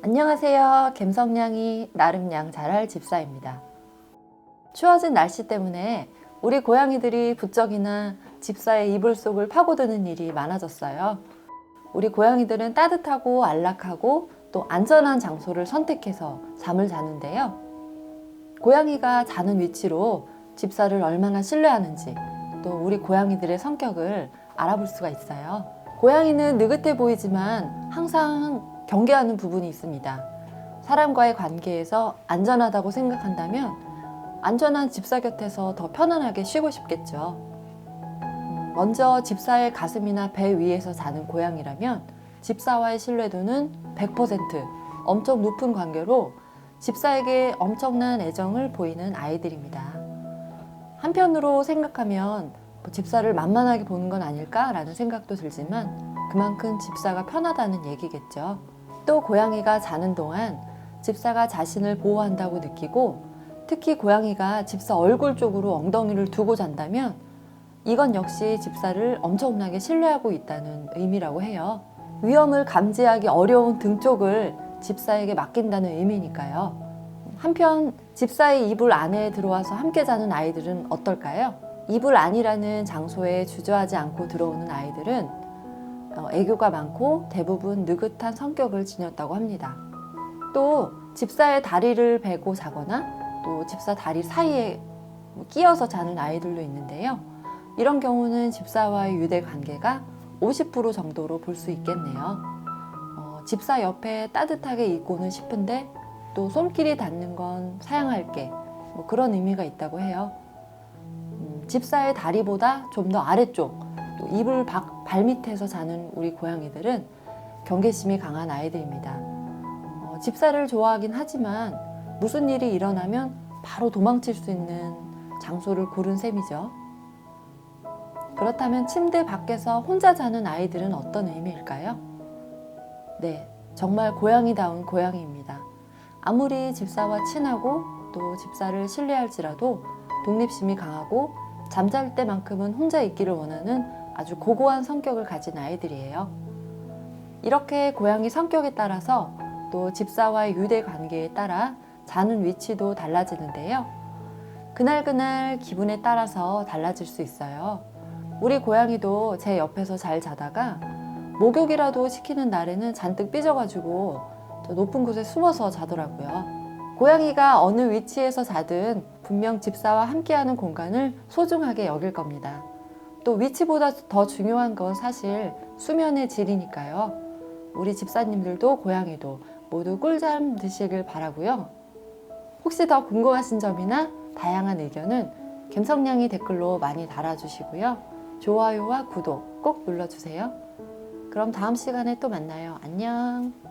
안녕하세요. 갬성냥이 나름양 잘할 집사입니다. 추워진 날씨 때문에 우리 고양이들이 부쩍이나 집사의 이불 속을 파고드는 일이 많아졌어요. 우리 고양이들은 따뜻하고 안락하고 또 안전한 장소를 선택해서 잠을 자는데요. 고양이가 자는 위치로 집사를 얼마나 신뢰하는지 또 우리 고양이들의 성격을 알아볼 수가 있어요. 고양이는 느긋해 보이지만 항상 경계하는 부분이 있습니다. 사람과의 관계에서 안전하다고 생각한다면 안전한 집사 곁에서 더 편안하게 쉬고 싶겠죠. 음, 먼저 집사의 가슴이나 배 위에서 자는 고양이라면 집사와의 신뢰도는 100% 엄청 높은 관계로 집사에게 엄청난 애정을 보이는 아이들입니다. 한편으로 생각하면 뭐 집사를 만만하게 보는 건 아닐까라는 생각도 들지만 그만큼 집사가 편하다는 얘기겠죠. 또 고양이가 자는 동안 집사가 자신을 보호한다고 느끼고 특히 고양이가 집사 얼굴 쪽으로 엉덩이를 두고 잔다면 이건 역시 집사를 엄청나게 신뢰하고 있다는 의미라고 해요. 위험을 감지하기 어려운 등 쪽을 집사에게 맡긴다는 의미니까요. 한편 집사의 이불 안에 들어와서 함께 자는 아이들은 어떨까요? 이불 안이라는 장소에 주저하지 않고 들어오는 아이들은 어, 애교가 많고 대부분 느긋한 성격을 지녔다고 합니다. 또 집사의 다리를 베고 자거나 또 집사 다리 사이에 뭐 끼어서 자는 아이들도 있는데요. 이런 경우는 집사와의 유대 관계가 50% 정도로 볼 수 있겠네요. 어, 집사 옆에 따뜻하게 있고는 싶은데 또 손길이 닿는 건 사양할게 뭐 그런 의미가 있다고 해요. 음, 집사의 다리보다 좀 더 아래쪽 또 이불 박, 발밑에서 자는 우리 고양이들은 경계심이 강한 아이들입니다. 어, 집사를 좋아하긴 하지만 무슨 일이 일어나면 바로 도망칠 수 있는 장소를 고른 셈이죠. 그렇다면 침대 밖에서 혼자 자는 아이들은 어떤 의미일까요? 네, 정말 고양이다운 고양이입니다. 아무리 집사와 친하고 또 집사를 신뢰할지라도 독립심이 강하고 잠잘 때만큼은 혼자 있기를 원하는 아주 고고한 성격을 가진 아이들이에요. 이렇게 고양이 성격에 따라서 또 집사와의 유대 관계에 따라 자는 위치도 달라지는데요. 그날그날 기분에 따라서 달라질 수 있어요. 우리 고양이도 제 옆에서 잘 자다가 목욕이라도 시키는 날에는 잔뜩 삐져가지고 저 높은 곳에 숨어서 자더라고요. 고양이가 어느 위치에서 자든 분명 집사와 함께하는 공간을 소중하게 여길 겁니다. 또 위치보다 더 중요한 건 사실 수면의 질이니까요. 우리 집사님들도 고양이도 모두 꿀잠 드시길 바라고요. 혹시 더 궁금하신 점이나 다양한 의견은 갬성냥이 댓글로 많이 달아주시고요. 좋아요와 구독 꼭 눌러주세요. 그럼 다음 시간에 또 만나요. 안녕.